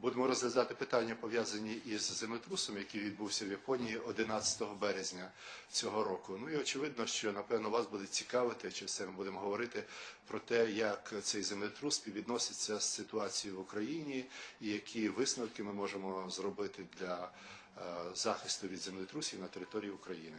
Будемо розглядати питання, пов'язані із землетрусом, який відбувся в Японії 11 березня цього року. Ну і очевидно, що напевно вас буде цікавити, чи все ми будемо говорити про те, як цей землетрус співвідноситься з ситуацією в Україні, і які висновки ми можемо зробити для е, захисту від землетрусів на території України.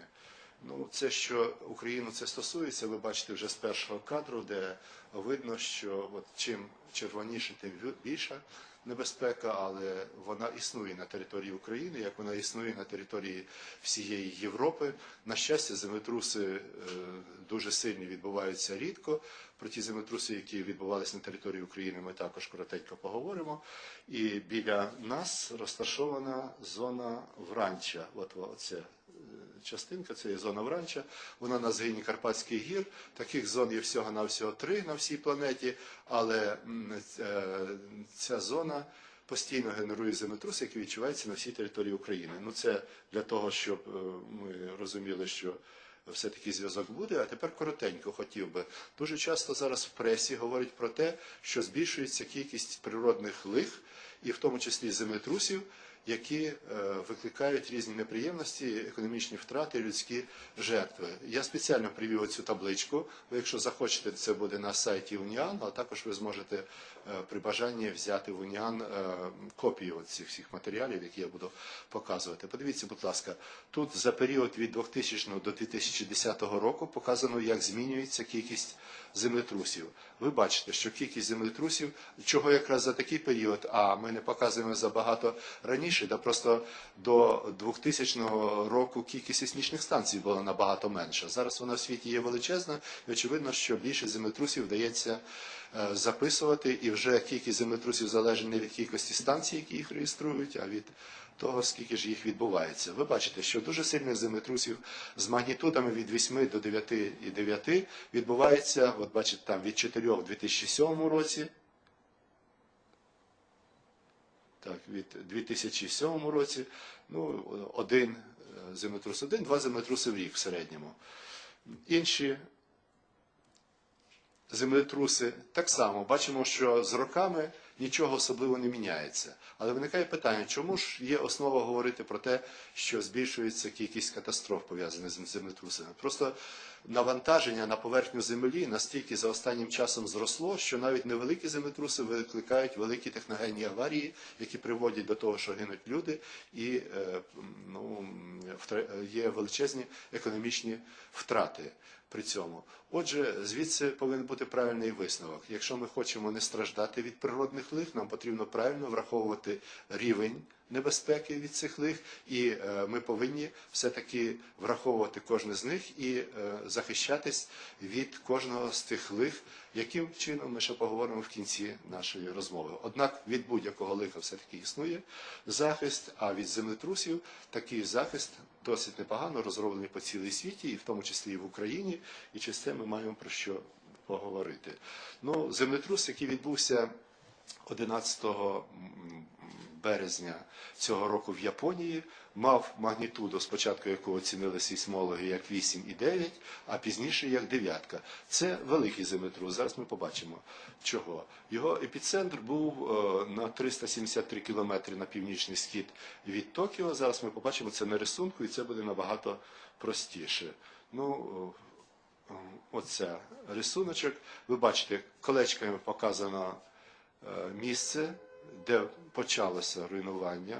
Ну, це що Україну це стосується, ви бачите вже з першого кадру, де видно, що от чим червоніше, тим більша небезпека, але вона існує на території України, як вона існує на території всієї Європи. На щастя, землетруси е, дуже сильні відбуваються рідко. Про ті землетруси, які відбувалися на території України, ми також коротенько поговоримо. І біля нас розташована зона Вранча. От оце частинка, це є зона Вранча, вона на згині Карпатських гір. Таких зон є всього-навсього три на всій планеті, але е, ця зона постійно генерує землетруси, які відчуваються на всій території України. Ну це для того, щоб е, ми розуміли, що все-таки зв'язок буде. А тепер коротенько хотів би. Дуже часто зараз в пресі говорять про те, що збільшується кількість природних лих, і в тому числі землетрусів, які е, викликають різні неприємності, економічні втрати, людські жертви. Я спеціально привів цю табличку. Ви, якщо захочете, це буде на сайті Уніан, а також ви зможете е, при бажанні взяти в Уніан е, копію цих всіх матеріалів, які я буду показувати. Подивіться, будь ласка, тут за період від 2000 до 2010 року показано, як змінюється кількість землетрусів. Ви бачите, що кількість землетрусів, чого якраз за такий період, а ми не показуємо забагато раніше, да просто до 2000 року кількість сейсмічних станцій була набагато менша. Зараз вона в світі є величезна, і очевидно, що більше землетрусів вдається е, записувати, і вже кількість землетрусів залежить не від кількості станцій, які їх реєструють, а від того, скільки ж їх відбувається. Ви бачите, що дуже сильних землетрусів з магнітудами від 8 до 9,9 відбувається, от бачите, там від 4 в 2007 році, так, від 2007 році, ну, один е, землетрус один, два землетруси в рік в середньому. Інші землетруси так само бачимо, що з роками нічого особливо не міняється. Але виникає питання, чому ж є основа говорити про те, що збільшується кількість катастроф пов'язаних з землетрусами? Просто навантаження на поверхню землі настільки за останнім часом зросло, що навіть невеликі землетруси викликають великі техногенні аварії, які приводять до того, що гинуть люди, і е, ну, є величезні економічні втрати при цьому. Отже, звідси повинен бути правильний висновок. Якщо ми хочемо не страждати від природних лих, нам потрібно правильно враховувати рівень небезпеки від цих лих, і е, ми повинні все-таки враховувати кожне з них і е, захищатись від кожного з тих лих, яким чином ми ще поговоримо в кінці нашої розмови. Однак від будь-якого лиха все-таки існує захист, а від землетрусів такий захист досить непогано розроблений по цілій світі, і в тому числі і в Україні, і через це ми маємо про що поговорити. Ну, землетрус, який відбувся 11 березня цього року в Японії, мав магнітуду, спочатку яку оцінили сейсмологи як 8,9, а пізніше як дев'ятка. Це великий землетрус. Зараз ми побачимо чого. Його епіцентр був е, на 373 кілометри на північний схід від Токіо. Зараз ми побачимо це на рисунку, і це буде набагато простіше. Ну, е, оце рисуночок. Ви бачите, колечками показано е, місце, де почалося руйнування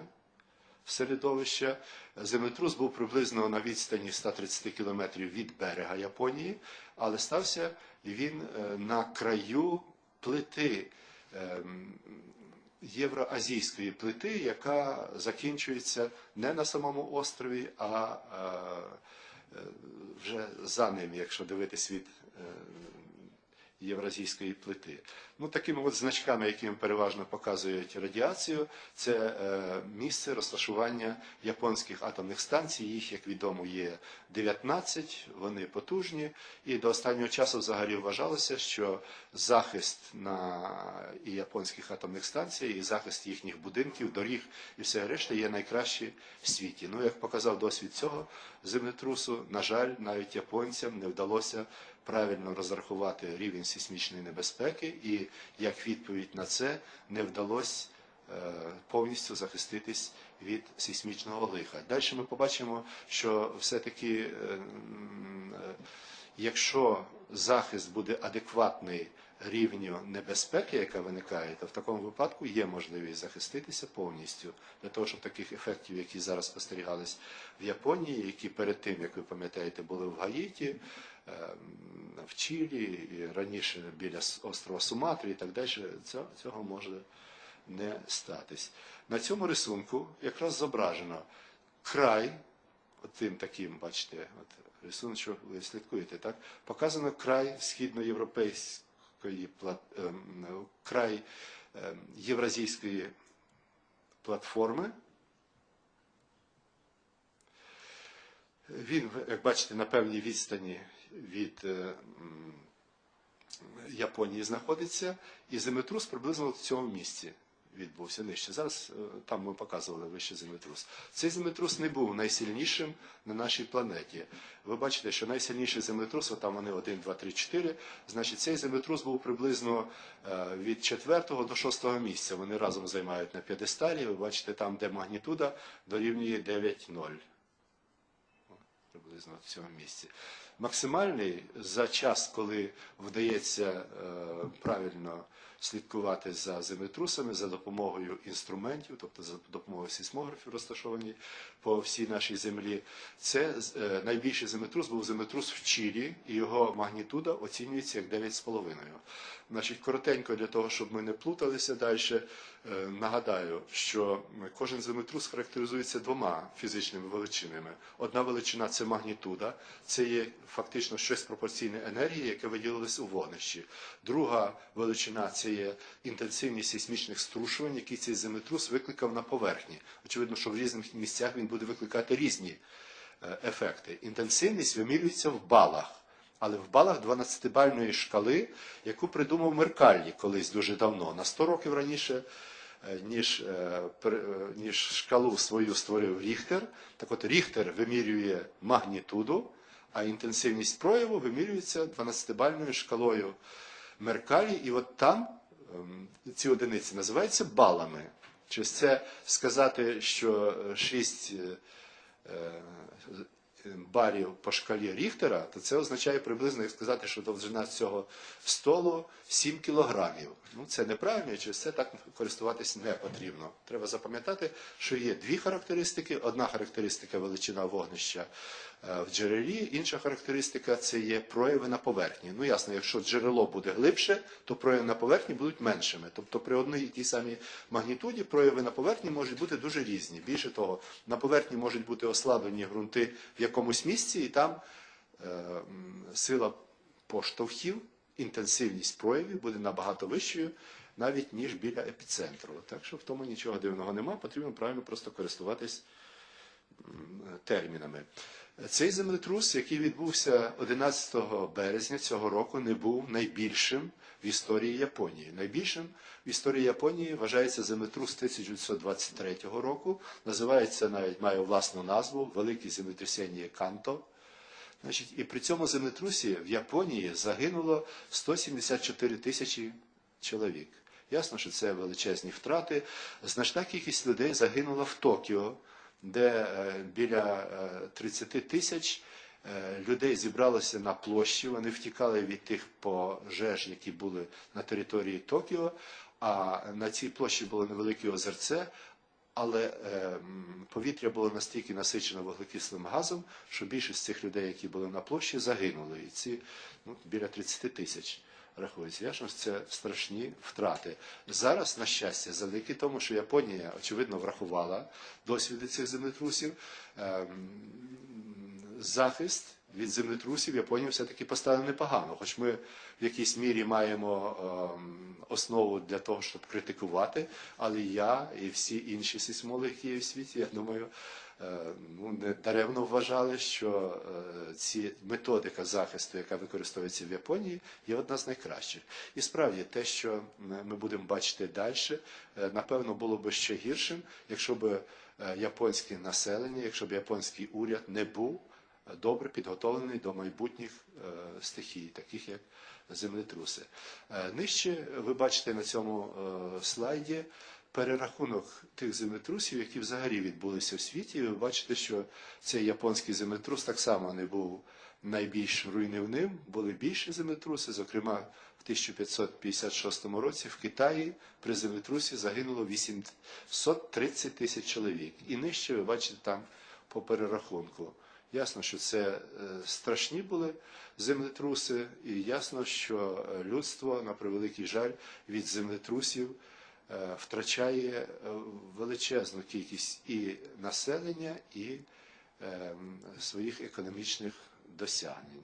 середовища. Землетрус був приблизно на відстані 130 кілометрів від берега Японії, але стався він е, на краю плити ем, євроазійської плити, яка закінчується не на самому острові, а е, е, вже за ним, якщо дивитись від євразійської плити. Ну, такими от значками, якими переважно показують радіацію, це е, місце розташування японських атомних станцій. Їх, як відомо, є 19, вони потужні. І до останнього часу взагалі вважалося, що захист на і японських атомних станцій, і захист їхніх будинків, доріг і все решта є найкращі в світі. Ну, як показав досвід цього землетрусу, на жаль, навіть японцям не вдалося правильно розрахувати рівень сейсмічної небезпеки, і як відповідь на це не вдалося е, повністю захиститись від сейсмічного лиха. Далі ми побачимо, що все-таки, е, е, якщо захист буде адекватний рівню небезпеки, яка виникає, то в такому випадку є можливість захиститися повністю для того, щоб таких ефектів, які зараз спостерігались в Японії, які перед тим, як ви пам'ятаєте, були в Гаїті, в Чилі, і раніше біля острова Суматрі і так далі, цього, може не статись. На цьому рисунку якраз зображено край, отим таким, бачите, от рисунок, ви слідкуєте, так? Показано край східноєвропейської ем, край ем, євразійської платформи. Він, як бачите, на певній відстані від е, Японії знаходиться, і землетрус приблизно в цьому місці відбувся нижче. Зараз е, там ми показували вище землетрус. Цей землетрус не був найсильнішим на нашій планеті. Ви бачите, що найсильніший землетрус, там вони 1, 2, 3, 4, значить цей землетрус був приблизно е, від 4 до 6 місця. Вони разом займають на п'єдесталі. Ви бачите, там, де магнітуда дорівнює 9,0 приблизно в цьому місці. Максимальний за час, коли вдається е, правильно слідкувати за землетрусами за допомогою інструментів, тобто за допомогою сейсмографів, розташовані по всій нашій землі. Це е, найбільший землетрус був землетрус в Чилі, і його магнітуда оцінюється як 9,5. Значить, коротенько для того, щоб ми не плуталися далі, е, нагадаю, що кожен землетрус характеризується двома фізичними величинами. Одна величина це магнітуда, це є фактично щось пропорційне енергії, яке виділилось у вогнищі. Друга величина це є інтенсивність сейсмічних струшувань, які цей землетрус викликав на поверхні. Очевидно, що в різних місцях він буде викликати різні е, ефекти. Інтенсивність вимірюється в балах. Але в балах 12-бальної шкали, яку придумав Меркаллі колись дуже давно, на 100 років раніше, ніж, е, е, ніж шкалу свою створив Ріхтер. Так от Ріхтер вимірює магнітуду, а інтенсивність прояву вимірюється 12-бальною шкалою Меркаллі. І от там ем, ці одиниці називаються балами. Чи це сказати, що 6 барів по шкалі Ріхтера, то це означає приблизно, як сказати, що довжина цього столу 7 кілограмів. Ну, це неправильно, через це так користуватись не потрібно. Треба запам'ятати, що є дві характеристики. Одна характеристика величина вогнища в джерелі, інша характеристика це є прояви на поверхні. Ну ясно, якщо джерело буде глибше, то прояви на поверхні будуть меншими. Тобто при одній і тій самій магнітуді прояви на поверхні можуть бути дуже різні. Більше того, на поверхні можуть бути ослаблені ґрунти в якомусь місці, і там е, сила поштовхів, інтенсивність проявів буде набагато вищою, навіть ніж біля епіцентру. Так що в тому нічого дивного нема, потрібно правильно просто користуватись термінами. Цей землетрус, який відбувся 11 березня цього року, не був найбільшим в історії Японії. Найбільшим в історії Японії вважається землетрус 1923 року. Називається навіть має власну назву Велике землетрясіння Канто. Значить, і при цьому землетрусі в Японії загинуло 174 тисячі чоловік. Ясно, що це величезні втрати. Значна кількість людей загинула в Токіо, де е, біля е, 30 тисяч е, людей зібралося на площі. Вони втікали від тих пожеж, які були на території Токіо. А на цій площі було невелике озерце, але е, повітря було настільки насичено вуглекислим газом, що більшість цих людей, які були на площі, загинули. І ці ну, біля 30 тисяч рахується. Ясно, це страшні втрати. Зараз, на щастя, завдяки тому, що Японія, очевидно, врахувала досвіди цих землетрусів, ем, захист від землетрусів Японія все-таки поставила непогано. Хоч ми в якійсь мірі маємо ем, основу для того, щоб критикувати, але я і всі інші сейсмологи, які є в світі, я думаю, ну, не даремно вважали, що е, ці методика захисту, яка використовується в Японії, є одна з найкращих. І справді те, що ми будемо бачити далі, напевно, було б ще гіршим, якщо б е, японське населення, якщо б японський уряд не був добре підготовлений до майбутніх е, стихій, таких як землетруси. Е, Нижче ви бачите на цьому е, слайді перерахунок тих землетрусів, які взагалі відбулися в світі. І ви бачите, що цей японський землетрус так само не був найбільш руйнівним, були більші землетруси. Зокрема, в 1556 році в Китаї при землетрусі загинуло 830 тисяч чоловік. І нижче ви бачите там по перерахунку. Ясно, що це е, страшні були землетруси, і ясно, що е, людство, на превеликий жаль, від землетрусів втрачає е, величезну кількість і населення, і е, своїх економічних досягнень.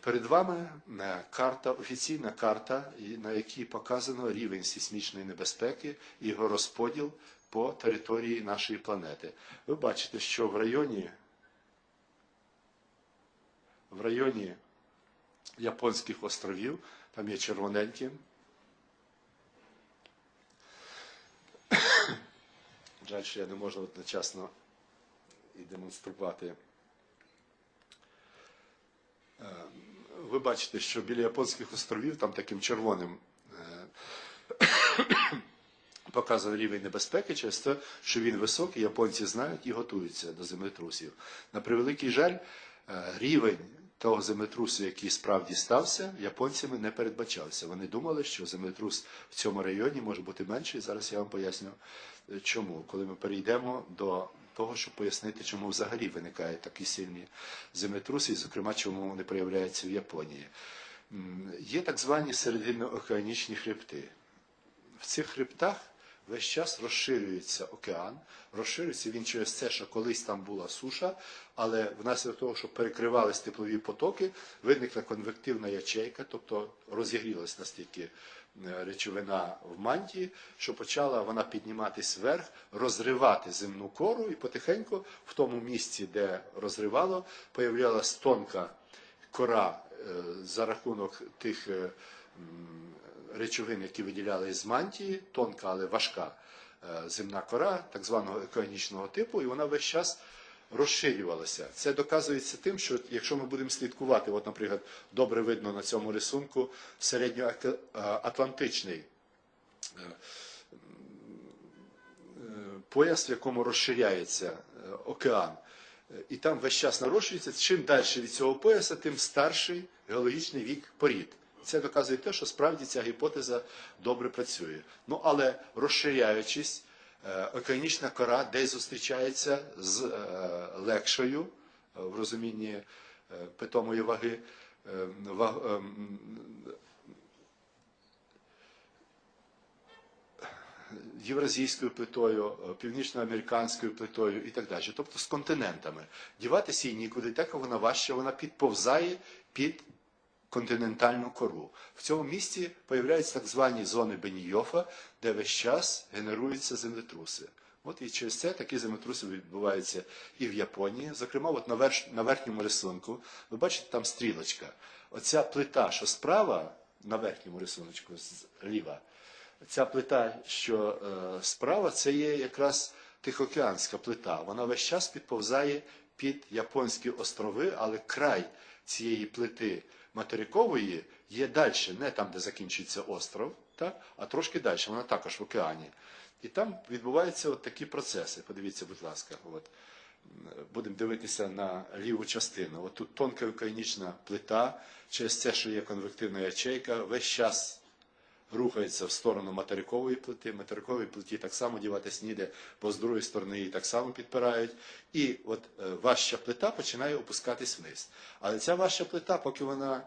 Перед вами е, карта, офіційна карта, на якій показано рівень сейсмічної небезпеки і його розподіл по території нашої планети. Ви бачите, що в районі, в районі Японських островів, там є червоненькі. Жаль, що я не можу одночасно і демонструвати. Е, Ви бачите, що біля Японських островів там таким червоним е, показаний рівень небезпеки через те, що він високий, японці знають і готуються до землетрусів. На превеликий жаль, е, рівень того землетрусу, який справді стався, японцями не передбачався. Вони думали, що землетрус в цьому районі може бути менший. Зараз я вам поясню, е, чому, коли ми перейдемо до того, щоб пояснити, чому взагалі виникають такі сильні землетруси, і, зокрема, чому вони проявляються в Японії. Є так звані серединно-океанічні хребти. В цих хребтах весь час розширюється океан, розширюється він через те, що колись там була суша, але внаслідок того, що перекривались теплові потоки, виникла конвективна ячейка, тобто розігрілась настільки е, речовина в мантії, що почала вона підніматись вверх, розривати земну кору, і потихеньку в тому місці, де розривало, появлялась тонка кора е, за рахунок тих е, речовин, які виділяли з мантії, тонка, але важка е, земна кора, так званого еконічного типу, і вона весь час розширювалася. Це доказується тим, що якщо ми будемо слідкувати, от, наприклад, добре видно на цьому рисунку середньоатлантичний е, пояс, в якому розширяється е, океан. Е, І там весь час нарощується. Чим далі від цього пояса, тим старший геологічний вік порід. Це доказує те, що справді ця гіпотеза добре працює. Ну але розширяючись, е, океанічна кора десь зустрічається з е, легшою е, в розумінні питомої ваги. євразійською плитою, північноамериканською плитою і так далі, тобто з континентами. Діватися їй нікуди, так вона важча, вона підповзає під континентальну кору. В цьому місці появляються так звані зони Бенійофа, де весь час генеруються землетруси. От і через це такі землетруси відбуваються і в Японії. Зокрема, от на, верш, на верхньому рисунку, ви бачите, там стрілочка. Оця плита, що справа, на верхньому рисуночку, зліва, Ця плита, що е, справа, це є якраз Тихоокеанська плита. Вона весь час підповзає під Японські острови, але край цієї плити материкової є далі, не там, де закінчується остров, так? а трошки далі, вона також в океані. І там відбуваються от такі процеси. Подивіться, будь ласка, от. Будемо дивитися на ліву частину. От тут тонка вулканічна плита, через це, що є конвективна ячейка, весь час рухається в сторону материкової плити. Материковій плиті так само діватись ніде, бо з другої сторони її так само підпирають. І от е, важча плита починає опускатись вниз. Але ця важча плита, поки вона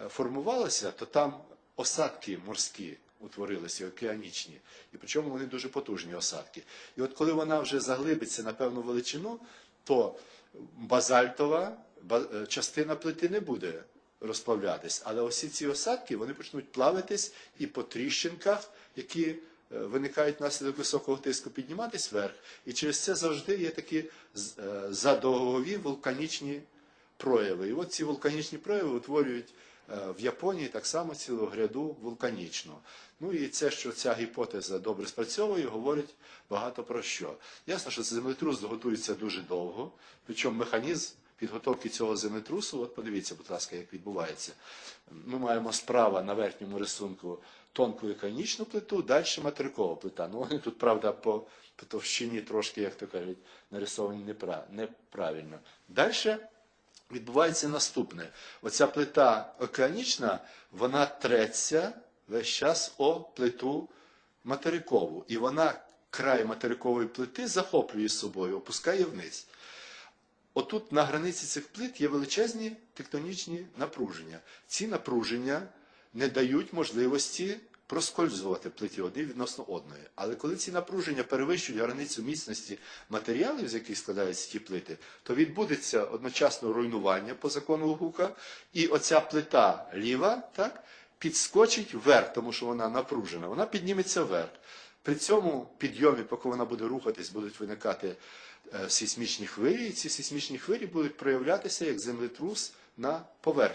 е, формувалася, то там осадки морські утворилися, океанічні. І причому вони дуже потужні осадки. І от коли вона вже заглибиться на певну величину, то базальтова е, частина плити не буде розплавлятись. Але ось ці осадки вони почнуть плавитись і по тріщинках, які е, виникають внаслідок високого тиску, підніматись вверх. І через це завжди є такі е, задовгові вулканічні прояви. І от ці вулканічні прояви утворюють е, в Японії так само цілу гряду вулканічну. Ну і це, що ця гіпотеза добре спрацьовує, говорить багато про що. Ясно, що землетрус готується дуже довго, причому механізм підготовки цього землетрусу, от подивіться, будь ласка, як відбувається. Ми маємо справа на верхньому рисунку тонку і плиту, далі материкова плита. Ну вони тут, правда, по, по товщині трошки, як то кажуть, нарисовані неправильно. Далі відбувається наступне. Оця плита океанічна, вона треться весь час о плиту материкову. І вона край материкової плити захоплює собою, опускає вниз. Отут на границі цих плит є величезні тектонічні напруження. Ці напруження не дають можливості проскользувати плиті одні відносно одної. Але коли ці напруження перевищують границю міцності матеріалів, з яких складаються ті плити, то відбудеться одночасно руйнування по закону Гука, і оця плита ліва так, підскочить вверх, тому що вона напружена, вона підніметься вверх. При цьому підйомі, поки вона буде рухатись, будуть виникати сейсмічні хвилі, і ці сейсмічні хвилі будуть проявлятися як землетрус на поверхні.